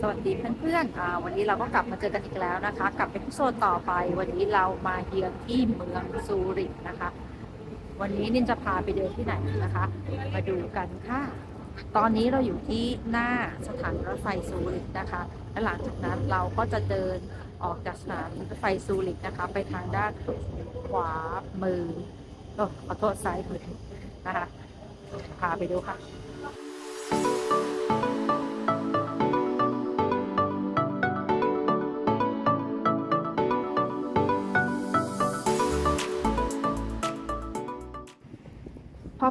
สวัสดีเพื่อนๆอ่าวันนี้เราก็กลับมาเจอกันอีกแล้วนะคะกับเอพิโซดต่อไป วันนี้เรามาเยือนที่เมืองซูริกนะคะ วันนี้นินจะพาไปเดินที่ไหนนะคะ มาดูกันค่ะ ตอนนี้เราอยู่ที่หน้าสถานรถไฟซูริกนะคะ และหลังจากนั้นเราก็จะเดินออกจากสถานรถไฟซูริกนะคะ ไปทางด้านขวามือโอ้ขอโทษซ้ายมือนะคะ พาไปดูค่ะ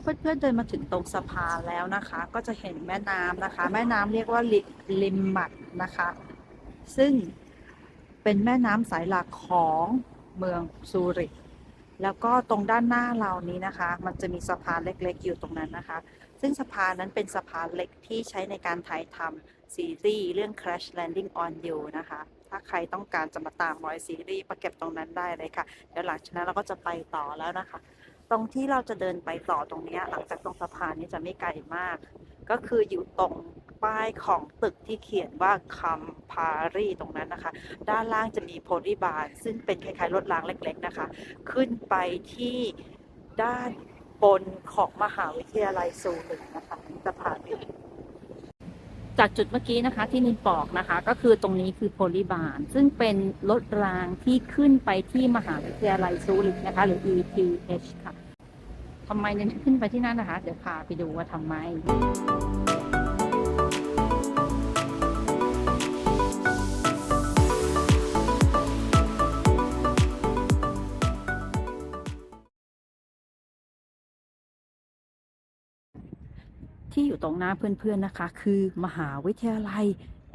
เพื่อนๆเดินมาถึงตรงสะพานแล้วนะคะ ก็จะเห็นแม่น้ำนะคะ แม่น้ำเรียกว่าลิลิมมัดนะคะ ซึ่งเป็นแม่น้ำสายหลักของเมืองซูริกแล้วก็ตรงด้านหน้าเรานี้นะคะ มันจะมีสะพานเล็กๆ อยู่ตรงนั้นนะคะ ซึ่งสะพานนั้นเป็นสะพานเล็กที่ใช้ในการถ่ายทำซีรีส์เรื่อง Crash Landing on You นะคะ ถ้าใครต้องการจะมาตามรอยซีรีส์มาเก็บตรงนั้นได้เลยค่ะ เดี๋ยวหลังจากนั้นเราก็จะไปต่อแล้วนะคะ ตรงที่เราจะเดินไปต่อตรงนี้หลังจากตรงสะพานนี้จะไม่ไกลมาก ก็คืออยู่ตรงป้ายของตึกที่เขียนว่าคัมพารีตรงนั้นนะคะ ด้านล่างจะมีโพลีบาร์ซึ่งเป็นคล้ายๆรถรางเล็ก ๆนะคะ ขึ้นไปที่ด้านบนของมหาวิทยาลัยซูริกนะคะจะพาไปดู จากจุดเมื่อกี้นะคะที่นินบอกนะคะ ก็คือตรงนี้คือโพลิบาลซึ่งเป็นรถรางที่ขึ้นไปที่มหาวิทยาลัยซูริกนะคะ หรือ ETH ค่ะทำไมนินถึงขึ้นไปที่นั่นนะคะ เดี๋ยวพาไปดูว่าทำไม ที่อยู่ตรงหน้าเพื่อนๆนะคะ คือมหาวิทยาลัย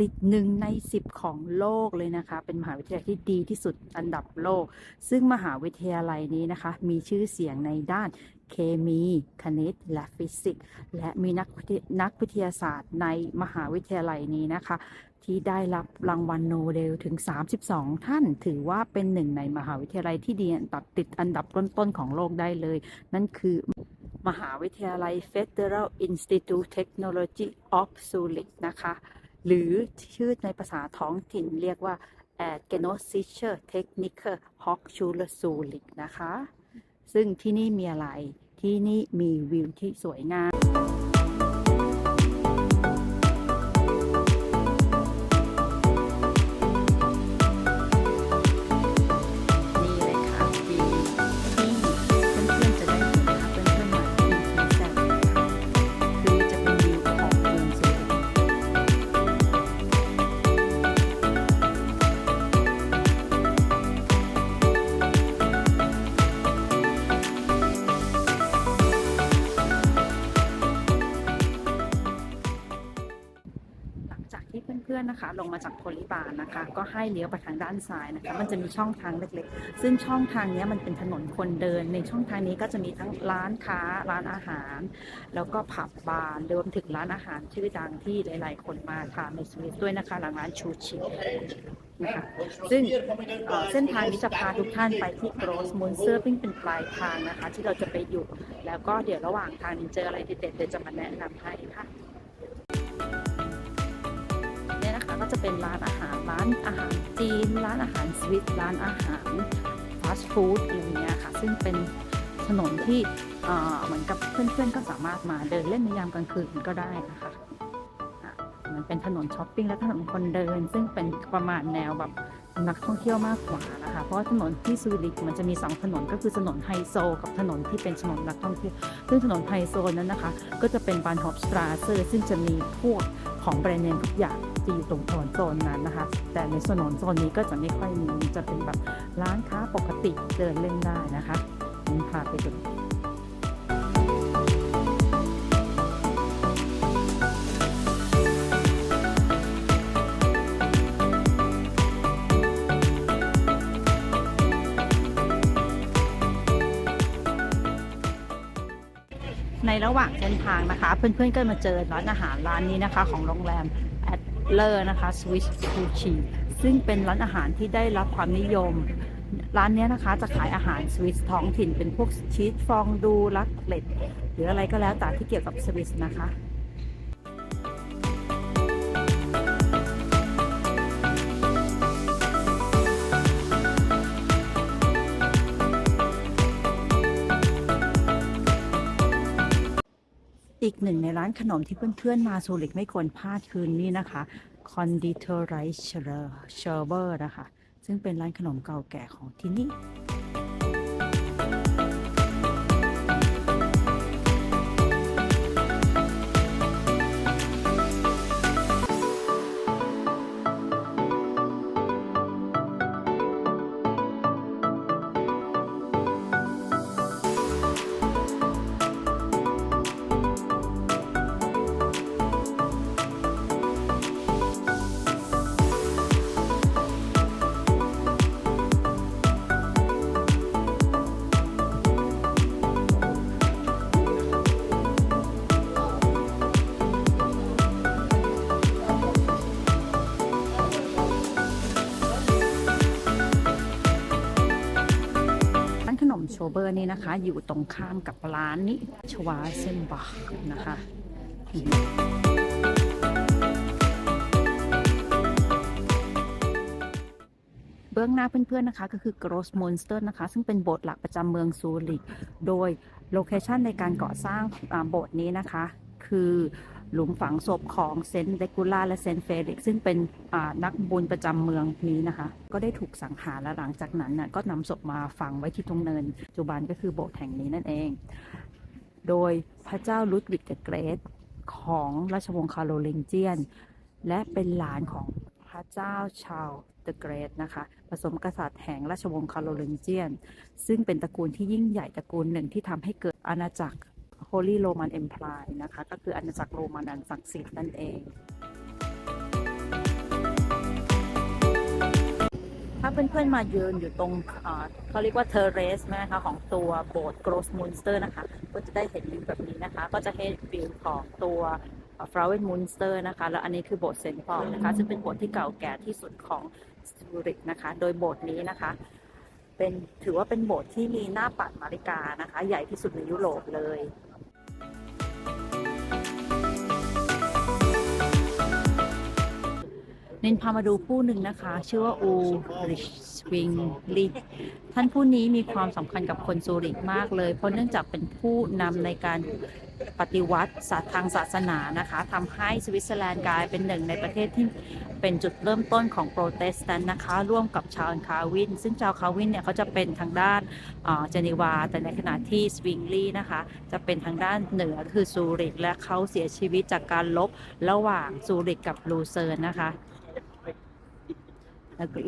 ติดหนึ่งในสิบของโลกเลยนะคะ เป็นมหาวิทยาลัยที่ดีที่สุดอันดับโลก ซึ่งมหาวิทยาลัยนี้นะคะ มีชื่อเสียงในด้านเคมี คณิต และฟิสิกส์และมีนักนักวิทยาศาสตร์ในมหาวิทยาลัยนี้นะคะ ที่ได้รับรางวัลโนเบลถึง 32 ท่าน ถือว่าเป็นหนึ่งในมหาวิทยาลัยที่ดีอันดับติดอันดับต้นๆของโลกได้เลย นั่นคือ มหาวิทยาลัย Federal Institute Technology of Zurich นะคะ หรือชื่อในภาษาท้องถิ่นเรียกว่า a g e n o s i c h e r Techniker Hochschule Zurich นะคะ ซึ่งที่นี่มีอะไร ที่นี่มีวิวที่สวยงาม ที่เพื่อนๆนะคะ ลงมาจากโพลิบาร์นะคะ ก็ให้เลี้ยวไปทางด้านซ้ายนะคะ มันจะมีช่องทางเล็กๆ ซึ่งช่องทางนี้มันเป็นถนนคนเดิน ในช่องทางนี้ก็จะมีทั้งร้านค้าร้านอาหาร แล้วก็ผับบาร์รวมถึงร้านอาหารชื่อดังที่หลาย ๆ คนมาทานในสวิสด้วยนะคะหลังร้านชูชินะคะซึ่งเส้นทางนี้จะพาทุกท่านไปที่โกรสมุนเซอร์ซึ่งเป็นปลายทางนะคะ ที่เราจะไปอยู่ แล้วก็เดี๋ยวระหว่างทางเจออะไรเด็ดๆเดี๋ยวจะมาแนะนำให้ค่ะ จะเป็นร้านอาหารร้านอาหารจีน ร้านอาหารสวิตร้านอาหารฟาสต์ฟู้ดอะไรอย่างเงี้ยค่ะ ซึ่งเป็นถนนที่เหมือนกับเพื่อนๆก็สามารถมาเดินเล่นในยามกลางคืนก็ได้นะคะมันเป็นถนนช้อปปิ้งและถนนคนเดิน ซึ่งเป็นประมาณแนวแบบนักท่องเที่ยวมากกว่านะคะ เพราะว่าถนนที่ซูริกมันจะมีสองถนนก็คือถนนไฮโซ กับถนนที่เป็นถนนนักท่องเที่ยว ซึ่งถนนไฮโซนั้นนะคะ ก็จะเป็นบานฮอปสตราเซอร์ซึ่งจะมีพวกของแบรนด์เนมทุกอย่าง จะอยู่ตรงถนนโซนนั้นนะคะ แต่ในถนนโซนนี้ก็จะไม่ค่อยมีจะเป็นแบบร้านค้าปกติเดินเล่นได้นะคะนี่พาไปดูในระหว่างเส้นทางนะคะ เพื่อนๆก็มาเจอร้านอาหารร้านนี้นะคะ ของโรงแรม เลอร์นะคะสวิสซูชิซึ่งเป็นร้านอาหารที่ได้รับความนิยม ร้านนี้นะคะจะขายอาหารสวิสท้องถิ่นเป็นพวกชีสฟองดูลักเล็ด หรืออะไรก็แล้วแต่ที่เกี่ยวกับสวิสนะคะ อีกหนึ่งในร้านขนมที่เพื่อนๆมาซูริกไม่ควรพลาดคืนนี้นะคะ Conditorei s c h e r b e r นะคะ ซึ่งเป็นร้านขนมเก่าแก่ของที่นี่ เบอร์นี่นะคะ อยู่ตรงข้ามกับร้านนี้ชวาเซนบาร์นะคะเบื้องหน้าเพื่อนๆนะคะ ก็คือ Gross Monster นะคะ ซึ่งเป็นโบสถ์หลักประจำเมืองซูริก โดยโลเคชันในการก่อสร้างโบสถ์นี้นะคะ คือหลุมฝังศพของเซนต์เดกูล่าและเซนต์เฟลิกซึ่งเป็นนักบุญประจำเมืองนี้นะคะ ก็ได้ถูกสังหารและหลังจากนั้นนะก็นำศพมาฝังไว้ที่ตรงเนินปัจจุบันก็คือโบสถ์แห่งนี้นั่นเอง โดยพระเจ้าลุดวิกเดอะเกรทของราชวงศ์คาร์โรลิงเจียน และเป็นหลานของพระเจ้าชาลเดอะเกรทนะคะผสมกษัตริย์แห่งราชวงศ์คาร์โรลิงเจียน ซึ่งเป็นตระกูลที่ยิ่งใหญ่ตระกูลหนึ่งที่ทำให้เกิดอาณาจักร Holy Roman Empire นะคะ ก็คืออาณาจักรโรมันอันศักดิ์สิทธิ์นั่นเอง ถ้าเพื่อนๆมายืนอยู่ตรงเขาเรียกว่าเทเรสนะคะของตัวโบสถ์โกรสมูนสเตอร์นะคะ ก็จะได้เห็นวิวแบบนี้นะคะ ก็จะเห็นวิวของตัวฟราเวนมูนสเตอร์นะคะ แล้วอันนี้คือโบสถ์เซนต์ปอลนะคะซึ่งเป็นโบสถ์ที่เก่าแก่ที่สุดของซูริกนะคะ โดยโบสถ์นี้นะคะเป็นถือว่าเป็นโบสถ์ที่มีหน้าปัดนาฬิกานะคะ ใหญ่ที่สุดในยุโรปเลย เน้นพามาดูผู้หนึ่งนะคะ ชื่อว่าอูริชสวิงลีท่านผู้นี้มีความสำคัญกับคนซูริกมากเลย เพราะเนื่องจากเป็นผู้นำในการปฏิวัติศาสตร์ทางศาสนานะคะทำให้สวิตเซอร์แลนด์กลายเป็นหนึ่งในประเทศที่เป็นจุดเริ่มต้นของโปรเตสแตนต์นะคะ ร่วมกับชาวคาวิน ซึ่งชาวคาวินเนี่ยเขาจะเป็นทางด้านเจนีวา แต่ในขณะที่สวิงลีนะคะ จะเป็นทางด้านเหนือคือซูริกและเขาเสียชีวิตจากการลบระหว่างซูริกกับลูเซิร์นนะคะ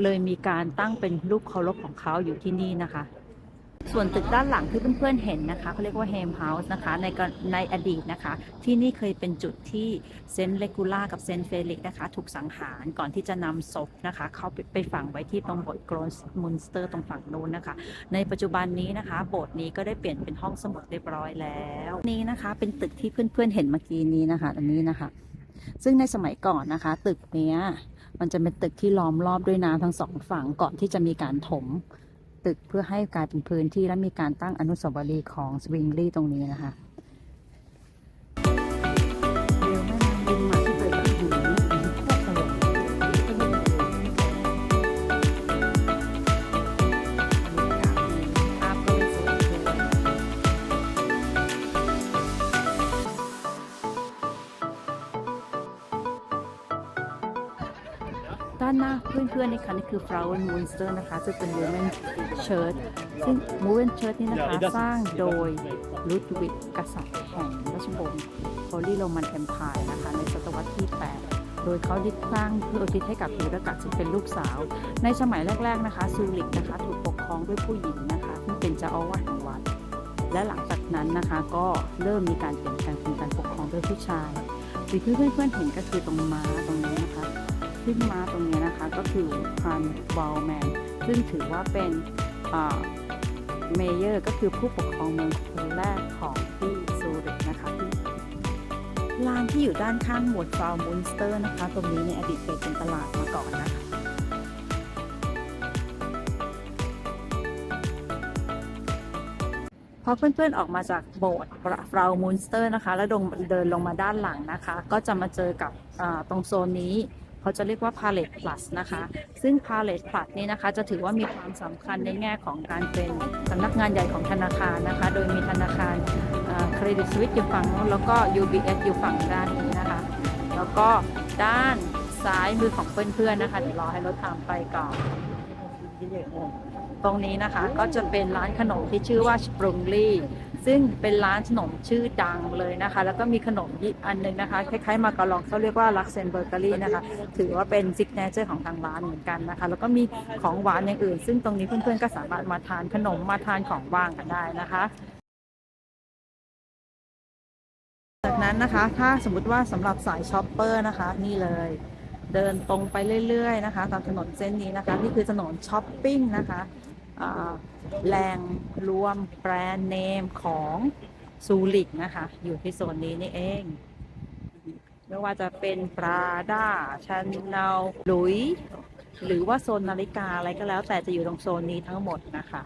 เลยมีการตั้งเป็นรูปเคารพของเขาอยู่ที่นี่นะคะ ส่วนตึกด้านหลังที่เพื่อนๆเห็นนะคะเขาเรียกว่าเฮมเฮาส์นะคะในในอดีตนะคะ ที่นี่เคยเป็นจุดที่เซนต์เลกูล่ากับเซนต์เฟลิกนะคะ ถูกสังหารก่อนที่จะนำศพนะคะ เขาไปไปฝังไว้ที่ตรงโบสถ์โกรสมุนสเตอร์ตรงฝั่งนู้นนะคะ ในปัจจุบันนี้นะคะ โบสถ์นี้ก็ได้เปลี่ยนเป็นห้องสมุดเรียบร้อยแล้วนี่นะคะ เป็นตึกที่เพื่อนๆเห็นเมื่อกี้นี้นะคะ อันนี้นะคะ ซึ่งในสมัยก่อนนะคะ ตึกเนี้ย มันจะเป็นตึกที่ล้อมรอบด้วยน้ำทั้งสองฝั่งก่อนที่จะมีการถม ตึกเพื่อให้กลายเป็นพื้นที่และมีการตั้งอนุสาวรีย์ของสวิงลี่ตรงนี้นะคะ อนๆนี่ค่ะนี่คือ Flower Monster นะคะซึ่งเป็น Women Church ซึ่ง Women Church นี่นะคะสร้างโดยลุดวิกกษัตริย์แห่งราชวงศ์ Holy Roman Empire นะคะในศตวรรษที่ 8 โดยเขาได้สร้างเพื่ออุทิศให้กับยูรกัสซึ่งเป็นลูกสาว ในสมัยแรก ๆนะคะซูริกนะคะถูกปกครองด้วยผู้หญิงนะคะที่เป็นเจ้าอาวาสของวัด และหลังจากนั้นนะคะก็เริ่มมีการเปลี่ยนแปลงเป็นการปกครองด้วยผู้ชายสิ่งที่เพื่อนๆเห็นก็คือตรงม้าตรงนี้นะคะ ซึ่งม้าตรงนี้นะคะก็คือพันวอลแมนซึ่งถือว่าเป็นเมเยอร์ก็คือผู้ปกครองเมืองคนแรกของที่ซูริกนะคะที่ลานที่อยู่ด้านข้างหมวดฟาวมุนสเตอร์นะคะ ตรงนี้ในอดีตเคยเป็นตลาดมาก่อนนะคะพอเพื่อนๆออกมาจากโบสถ์ฟราวมูนสเตอร์นะคะ แล้วลงเดินลงมาด้านหลังนะคะ ก็จะมาเจอกับตรงโซนนี้ เขาจะเรียกว่า Palette Plus นะคะ ซึ่ง Palette Plus นี้นะคะ จะถือว่ามีความสำคัญในแง่ของการเป็นสำนักงานใหญ่ของธนาคารนะคะ โดยมีธนาคารเครดิตสวิสอยู่ฝั่งโน้นแล้วก็ UBS อยู่ฝั่งด้านนี้นะคะ แล้วก็ด้านซ้ายมือของเพื่อนๆนะคะเดี๋ยวรอให้รถตามไปก่อนตรงนี้นะคะก็จะเป็นร้านขนมที่ชื่อว่าสปรุงลี่ ซึ่งเป็นร้านขนมชื่อดังเลยนะคะ แล้วก็มีขนมอีกอันหนึงนะคะ คล้ายๆ มาการองเขาเรียกว่าลักเซนเบอร์เกอรี่นะคะ ถือว่าเป็นซิกเนเจอร์ของทางร้านเหมือนกันนะคะ แล้วก็มีของหวานอย่างอื่น ซึ่งตรงนี้เพื่อนๆก็สามารถมาทานขนมมาทานของว่างกันได้นะคะจากนั้นนะคะ ถ้าสมมติว่าสำหรับสายช็อปเปอร์นะคะ นี่เลย เดินตรงไปเรื่อยๆนะคะ ตามถนนเส้นนี้นะคะ นี่คือถนนช้อปปิ้งนะคะ แหล่งรวมแบรนด์เนมของซูริกนะคะ อยู่ที่โซนนี้นี่เอง ไม่ว่าจะเป็นปราด้าชาแนลลุย หรือว่าโซนนาฬิกาอะไรก็แล้ว แต่จะอยู่ตรงโซนนี้ทั้งหมดนะคะ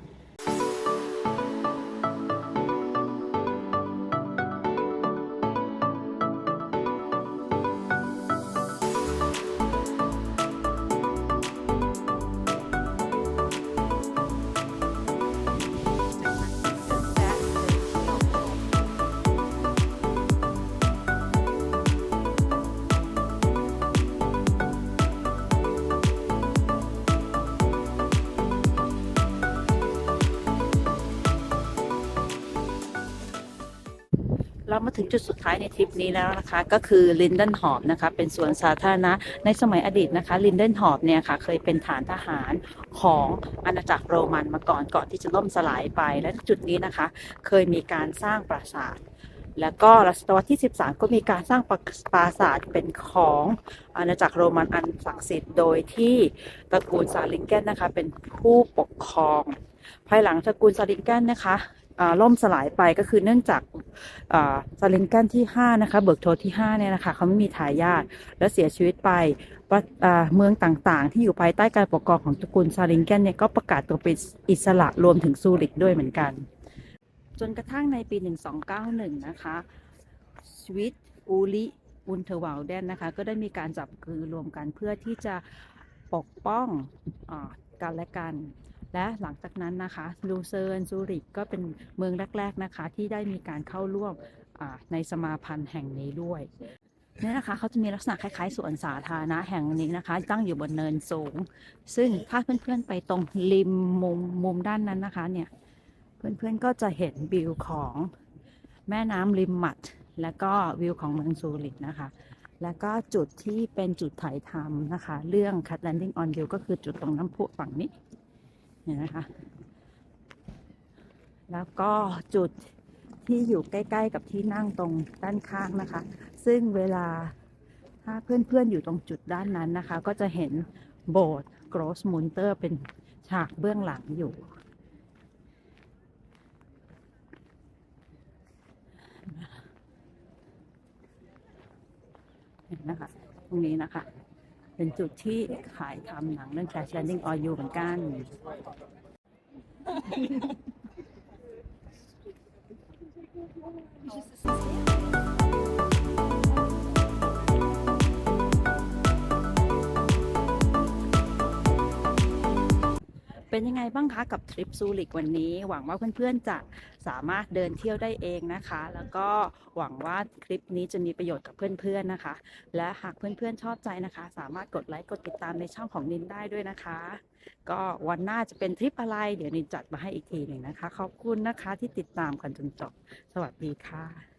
เรามาถึงจุดสุดท้ายในทริปนี้แล้วนะคะ ก็คือลินเดนหอบนะคะ เป็นสวนสาธารณะในสมัยอดีตนะคะลินเดนหอบเนี่ยค่ะ เคยเป็นฐานทหารของอาณาจักรโรมันมาก่อนก่อนที่จะล่มสลายไป และจุดนี้นะคะ เคยมีการสร้างปราสาทแล้วก็รัศตวรที่ 13 ก็มีการสร้างปราปาสาทเป็นของอาณาจักรโรมันอันศักดิ์สิทธิ์โดยที่ตระกูลซาลิงเกนนะคะ เป็นผู้ปกครอง ภายหลังตระกูลซาลิงเกนนะคะ ล่มสลายไปก็คือเนื่องจากอ่าซาลิงเกนที่ 5 นะคะ เบิกโทที่ 5 เนี่ยนะคะเขาไม่มีทายาทและเสียชีวิตไปเมืองต่างๆ ที่อยู่ภายใต้การปกครองของตระกูลซาลิงเกนเนี่ยก็ประกาศตัวเป็นอิสระรวมถึงซูริกด้วยเหมือนกัน จนกระทั่งในปี 1291 นะคะชวิตอูลิอุนเทวาลเดนนะคะ ก็ได้มีการจับมือรวมกันเพื่อที่จะปกป้องอกันและกัน และหลังจากนั้นนะคะลูเซิร์นซูริกก็เป็นเมืองแรก ๆนะคะ ที่ได้มีการเข้าร่วมในสมาพันธ์แห่งนี้ด้วยเนี่ยนะคะเขาจะมีลักษณะคล้ายๆสวนสาธารณะแห่งนี้นะคะ ตั้งอยู่บนเนินสูง ซึ่งถ้าเพื่อนๆไปตรงริมมุมมุมด้านนั้นนะคะเนี่ยเพื่อนๆก็จะเห็นวิวของแม่น้ำริมมัด แล้วก็วิวของเมืองซูริกนะคะ แล้วก็จุดที่เป็นจุดถ่ายทำนะคะ เรื่อง Cat Landing on You ก็คือจุดตรงน้ำพุฝั่งนี้ เนี่ยนะคะ แล้วก็จุดที่อยู่ใกล้ ๆ กับที่นั่งตรงด้านข้างนะคะ ซึ่งเวลาถ้าเพื่อนๆอยู่ตรงจุดด้านนั้นนะคะ ก็จะเห็นโบสถ์ Gross Munter เป็นฉากเบื้องหลังอยู่เห็นนะคะ ตรงนี้นะคะ เป็นจุดที่ขายทำหนังเรื่อง Crash Landing on You เหมือนกัน เป็นยังไงบ้างคะกับทริปซูริกวันนี้ หวังว่าเพื่อนๆจะสามารถเดินเที่ยวได้เองนะคะ แล้วก็หวังว่าคลิปนี้จะมีประโยชน์กับเพื่อนๆนะคะ และหากเพื่อนๆชอบใจนะคะ สามารถกดไลค์กดติดตามในช่องของนินได้ด้วยนะคะ ก็วันหน้าจะเป็นทริปอะไร เดี๋ยวนินจัดมาให้อีกทีหนึ่งนะคะ ขอบคุณนะคะที่ติดตามกันจนจบสวัสดีค่ะ